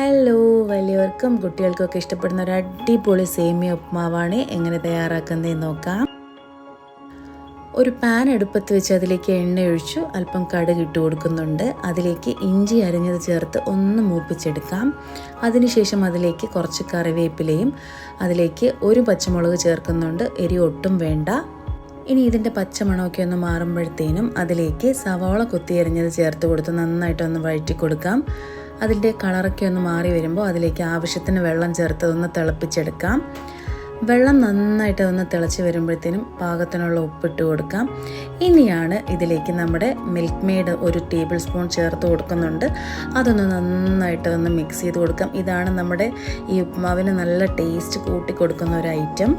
Hello വലിയവർക്കും കുട്ടികൾക്കൊക്കെ ഇഷ്ടപ്പെടുന്ന ഒരു അടിപൊളി സേമിയ ഉപ്മാവാണ് എങ്ങനെ തയ്യാറാക്കുന്നതെന്ന് നോക്കാം. ഒരു പാൻ എടുപ്പത്ത് വെച്ച് അതിലേക്ക് എണ്ണ ഒഴിച്ചു അല്പം കടുക് ഇട്ട് കൊടുക്കുന്നുണ്ട്. അതിലേക്ക് ഇഞ്ചി അരിഞ്ഞത് ചേർത്ത് ഒന്ന് മൂപ്പിച്ചെടുക്കാം. അതിനുശേഷം അതിലേക്ക് കുറച്ച് കറിവേപ്പിലയും അതിലേക്ക് ഒരു പച്ചമുളക് ചേർക്കുന്നുണ്ട്. എരി ഒട്ടും വേണ്ട. ഇനി ഇതിന്റെ പച്ചമണമൊക്കെ ഒന്ന് മാറുമ്പോഴത്തേനും അതിലേക്ക് സവാള കുത്തിയരിഞ്ഞത് ചേർത്ത് കൊടുത്ത് നന്നായിട്ടൊന്ന് വഴറ്റി കൊടുക്കാം. അതിന്റെ കളറൊക്കെ ഒന്ന് മാറി വരുമ്പോൾ അതിലേക്ക് ആവശ്യത്തിന് വെള്ളം ചേർത്ത് ഒന്ന് തിളപ്പിച്ചെടുക്കാം. വെള്ളം നന്നായിട്ട് ഒന്ന് തിളച്ച് വരുമ്പോഴത്തേനും പാകത്തിനുള്ള ഉപ്പിട്ട് കൊടുക്കാം. ഇനിയാണ് ഇതിലേക്ക് നമ്മുടെ മിൽക്ക് മെയ്ഡ് ഒരു ടേബിൾ സ്പൂൺ ചേർത്ത് കൊടുക്കുന്നുണ്ട്. അതൊന്ന് നന്നായിട്ട് ഒന്ന് മിക്സ് ചെയ്ത് കൊടുക്കാം. ഇതാണ് നമ്മുടെ ഈ ഉപ്മാവിന് നല്ല ടേസ്റ്റ് കൂട്ടി കൊടുക്കുന്ന ഒരു ഐറ്റം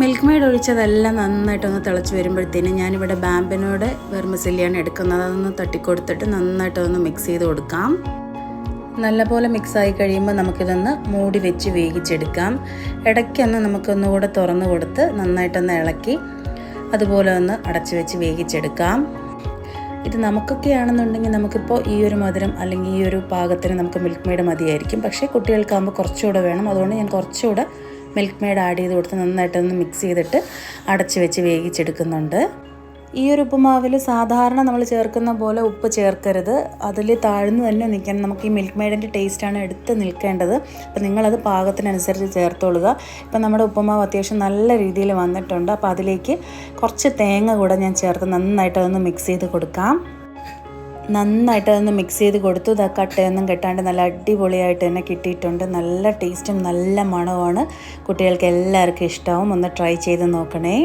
മിൽക്ക് മെയ്ഡ് ഒഴിച്ചതെല്ലാം നന്നായിട്ടൊന്ന് തിളച്ച് വരുമ്പോഴത്തേനും ഞാനിവിടെ ബാമ്പിനോട് വെർമസില്ലിയാണ് എടുക്കുന്നത്. അതൊന്ന് തട്ടിക്കൊടുത്തിട്ട് നന്നായിട്ടൊന്ന് മിക്സ് ചെയ്ത് കൊടുക്കാം. നല്ലപോലെ മിക്സായി കഴിയുമ്പോൾ നമുക്കിതൊന്ന് മൂടി വെച്ച് വേവിച്ചെടുക്കാം. ഇടയ്ക്കൊന്ന് നമുക്കൊന്നുകൂടെ തുറന്ന് കൊടുത്ത് നന്നായിട്ടൊന്ന് ഇളക്കി അതുപോലെ ഒന്ന് അടച്ചു വെച്ച് വേവിച്ചെടുക്കാം. ഇത് നമുക്കൊക്കെ ആണെന്നുണ്ടെങ്കിൽ നമുക്കിപ്പോൾ ഈ ഒരു മധുരം അല്ലെങ്കിൽ ഈ ഒരു പാകത്തിന് നമുക്ക് മിൽക്ക് മെയ്ഡ് മതിയായിരിക്കും. പക്ഷേ കുട്ടികൾക്കാകുമ്പോൾ കുറച്ചുകൂടെ വേണം. അതുകൊണ്ട് ഞാൻ കുറച്ചുകൂടെ മിൽക്ക് മെയ്ഡ് ആഡ് ചെയ്ത് കൊടുത്ത് നന്നായിട്ടൊന്ന് മിക്സ് ചെയ്തിട്ട് അടച്ച് വെച്ച് വേവിച്ചെടുക്കുന്നുണ്ട്. ഈ ഒരു ഉപ്പുമാവിൽ സാധാരണ നമ്മൾ ചേർക്കുന്ന പോലെ ഉപ്പ് ചേർക്കരുത്. അതിൽ താഴ്ന്നു തന്നെ നിൽക്കണം നമുക്ക് ഈ മിൽക്ക് മെയ്ഡിന്റെ ടേസ്റ്റാണ് എടുത്ത് നിൽക്കേണ്ടത്. അപ്പോൾ നിങ്ങളത് പാകത്തിനനുസരിച്ച് ചേർത്തോളുക. ഇപ്പം നമ്മുടെ ഉപ്പുമാവ് അത്യാവശ്യം നല്ല രീതിയിൽ വന്നിട്ടുണ്ട്. അപ്പോൾ അതിലേക്ക് കുറച്ച് തേങ്ങ കൂടെ ഞാൻ ചേർത്ത് നന്നായിട്ട് അതൊന്ന് മിക്സ് ചെയ്ത് കൊടുക്കാം. നന്നായിട്ട് അതൊന്ന് മിക്സ് ചെയ്ത് കൊടുത്തു. ഇതാ കട്ടയൊന്നും കെട്ടാണ്ട് നല്ല അടിപൊളിയായിട്ട് തന്നെ കിട്ടിയിട്ടുണ്ട്. നല്ല ടേസ്റ്റും നല്ല മണവുമാണ്. കുട്ടികൾക്ക് എല്ലാവർക്കും ഇഷ്ടമാവും ഒന്ന് ട്രൈ ചെയ്ത് നോക്കണേ.